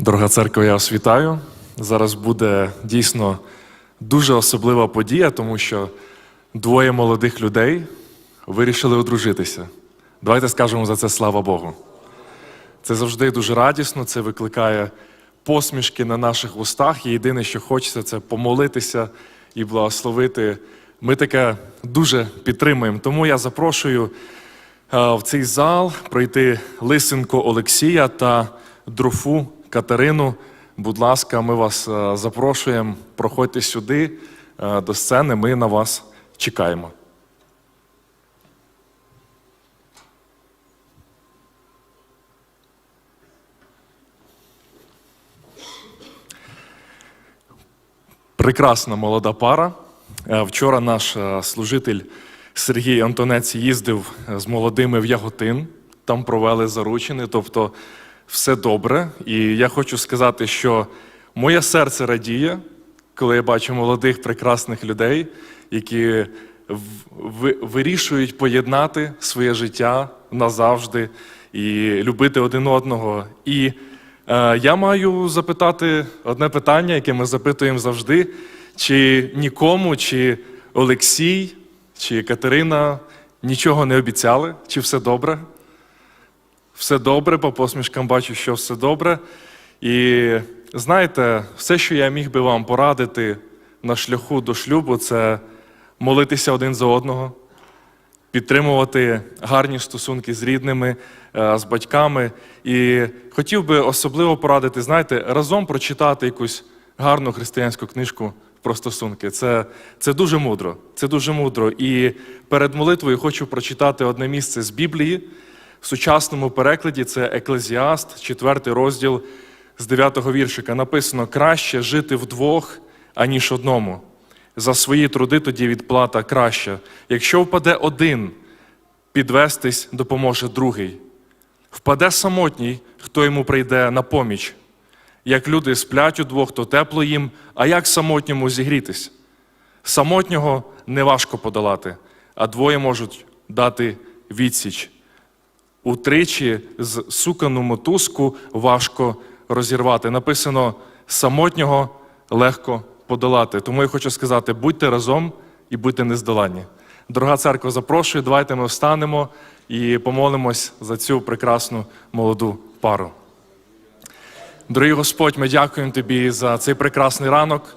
Дорога церква, я вас вітаю. Зараз буде дійсно дуже особлива подія, тому що двоє молодих людей вирішили одружитися. Давайте скажемо за це слава Богу. Це завжди дуже радісно, це викликає посмішки на наших устах. І єдине, що хочеться, це помолитися і благословити. Ми таке дуже підтримуємо. Тому я запрошую е, в цей зал пройти Лисенко Олексія та Друфу Катерину. Будь ласка, ми вас е, запрошуємо. Проходьте сюди е, до сцени. Ми на вас чекаємо. Прекрасна молода пара. Е, Вчора наш служитель Сергій Антонець їздив з молодими в Яготин. Там провели заручини, тобто все добре. І я хочу сказати, що моє серце радіє, коли я бачу молодих прекрасних людей, які вирішують поєднати своє життя назавжди і любити один одного. І Е, Я маю запитати одне питання, яке ми запитуємо завжди: чи нікому, чи Олексій, чи Катерина нічого не обіцяли, чи все добре? Все добре, по посмішкам бачу, що все добре. І знаєте, все, що я міг би вам порадити на шляху до шлюбу, це молитися один за одного, підтримувати гарні стосунки з рідними, е, з батьками. І хотів би особливо порадити, знаєте, разом прочитати якусь гарну християнську книжку про стосунки. Це, це дуже мудро. Це дуже мудро. І перед молитвою хочу прочитати одне місце з Біблії. В сучасному перекладі це Еклезіаст, 4 розділ з 9 віршика. Написано: краще жити вдвох, аніж одному. За свої труди тоді відплата краща. Якщо впаде один, підвестись допоможе другий. Впаде самотній, хто йому прийде на поміч. Як люди сплять удвох, то тепло їм, а як самотньому зігрітись? Самотнього неважко подолати, а двоє можуть дати відсіч. Утричі з сукану мотузку важко розірвати. Написано самотнього легко подолати. Тому я хочу сказати: будьте разом і будьте нездоланні. Дорога церква, запрошую, давайте ми встанемо і помолимось за цю прекрасну молоду пару. Дорогий Господь, ми дякуємо Тобі за цей прекрасний ранок.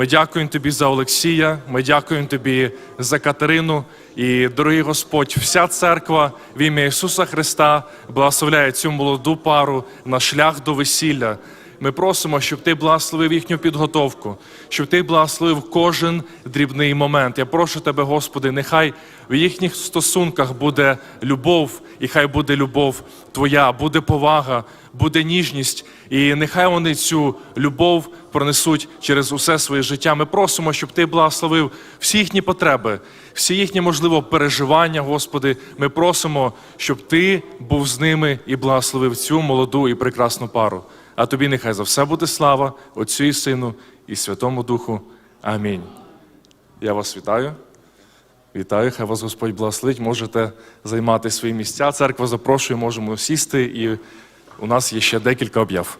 Ми дякуємо Тобі за Олексія, ми дякуємо Тобі за Катерину. І, дорогий Господь, вся церква в ім'я Ісуса Христа благословляє цю молоду пару на шлях до весілля. Ми просимо, щоб ти благословив їхню підготовку, щоб ти благословив кожен дрібний момент. Я прошу тебе, Господи, нехай в їхніх стосунках буде любов, і хай буде любов Твоя, буде повага, буде ніжність, і нехай вони цю любов пронесуть через усе своє життя. Ми просимо, щоб ти благословив всі їхні потреби, всі їхні, можливо, переживання, Господи. Ми просимо, щоб ти був з ними і благословив цю молоду і прекрасну пару. А тобі нехай за все буде слава, Отцю і Сину, і Святому Духу. Амінь. Я вас вітаю. Вітаю, хай вас Господь благословить. Можете займати свої місця. Церква запрошує, можемо сісти, і у нас є ще декілька об'яв.